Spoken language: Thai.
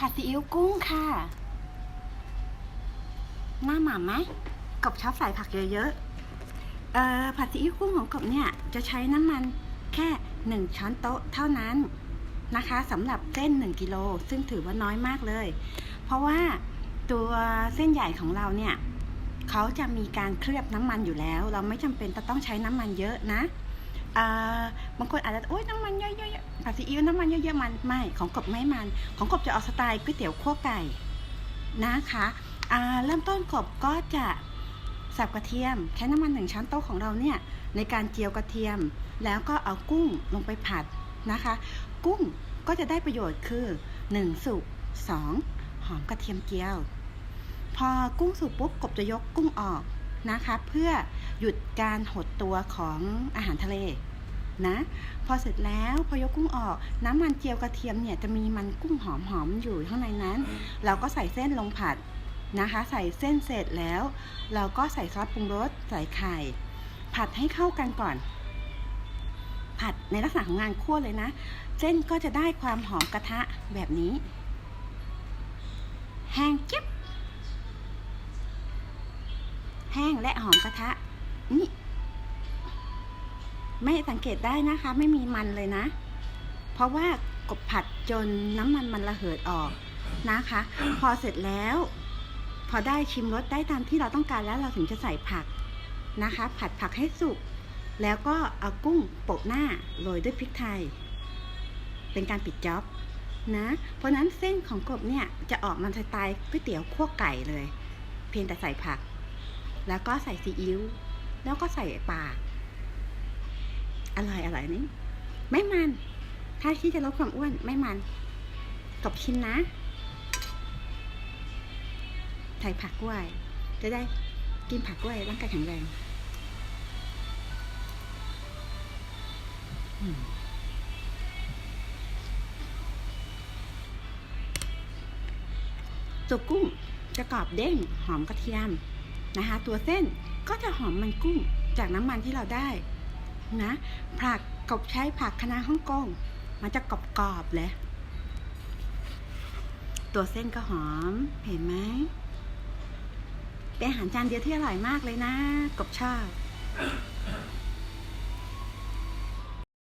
ผัดซีอิ๊วกุ้งค่ะ หน้าหมาไหมกบชอบใส่ผักเยอะๆเอ่อผัดซีอิ๊วกุ้งของกบเนี่ย จะใช้น้ำมันแค่หนึ่งช้อนโต๊ะเท่านั้นนะคะสำหรับเส้นหนึ่งกิโลซึ่งถือว่าน้อยมากเลย เพราะว่าตัวเส้นใหญ่ของเราเนี่ยเขาจะมีการเคลือบน้ำมันอยู่แล้ว เราไม่จำเป็นจะต้องใช้น้ำมันเยอะนะอ่า บางคนอาจจะโอ๊ยน้ำมันเยอะๆผัดซีอิ๊วน้ำมันเยอะๆมันไม่ของกบไม่มัน ของกบจะออกสไตล์ก๋วยเตี๋ยวคั่วไก่นะคะอ่าเริ่มต้นกบก็จะสับกระเทียมใช้น้ำมันหนึ่งช้อนโต๊ะของเราเนี่ยในการเจียวกระเทียม แล้วก็เอากุ้งลงไปผัดนะคะ กุ้งก็จะได้ประโยชน์คือ 1 สุก 2 หอมกระเทียมเจียว พอกุ้งสุกปุ๊บกบจะยกกุ้งออกนะคะ เพื่อหยุดการหดตัวของอาหารทะเล นะ พอเสร็จแล้วพอยกกุ้งออก น้ำมันเจียวกระเทียมเนี่ยจะมีมันกุ้งหอมๆอยู่ข้างในนั้น เราก็ใส่เส้นลงผัดนะคะ ใส่เส้นเสร็จแล้ว เราก็ใส่ซอสปรุงรสใส่ไข่ ผัดให้เข้ากันก่อน ผัดในลักษณะของงานคั่วเลยนะ เส้นก็จะได้ความหอมกระทะแบบนี้ แห้งเจี๊ยบแห้งและหอมกระทะนี่ ไม่สังเกตได้นะคะ ไม่มีมันเลยนะ เพราะว่ากบผัดจนน้ำมันมันระเหยออกนะคะ พอเสร็จแล้ว พอได้ชิมรสได้ตามที่เราต้องการแล้วเราถึงจะใส่ผักนะคะ ผัดผักให้สุก แล้วก็เอากุ้งโปะหน้าโรยด้วยพริกไทย เป็นการปิดจ็อบนะเพราะฉะนั้นเส้นของกบเนี่ยจะออกมันสไตล์ก๋วยเตี๋ยวคั่วไก่เลย เพียงแต่ใส่ผัก แล้วก็ใส่ซีอิ๊วแล้วก็ใส่ปลา อร่อยอร่อยนี่ไม่มัน ถ้าที่จะลดความอ้วนไม่มันกบชิมนะ ใส่ผักด้วย จะได้กินผักด้วยร่างกายแข็งแรงตัวกุ้งจะกรอบเด้งหอมกระเทียมนะคะ ตัวเส้นก็จะหอมมันกุ้งจากน้ำมันที่เราได้ นะผักกบใช้ผักคะน้าฮ่องกง มันจะกรอบๆเลยตัวเส้นก็หอมเห็นไหมเป็นอาหารจานเดียวที่อร่อยมากเลยนะกบชอบ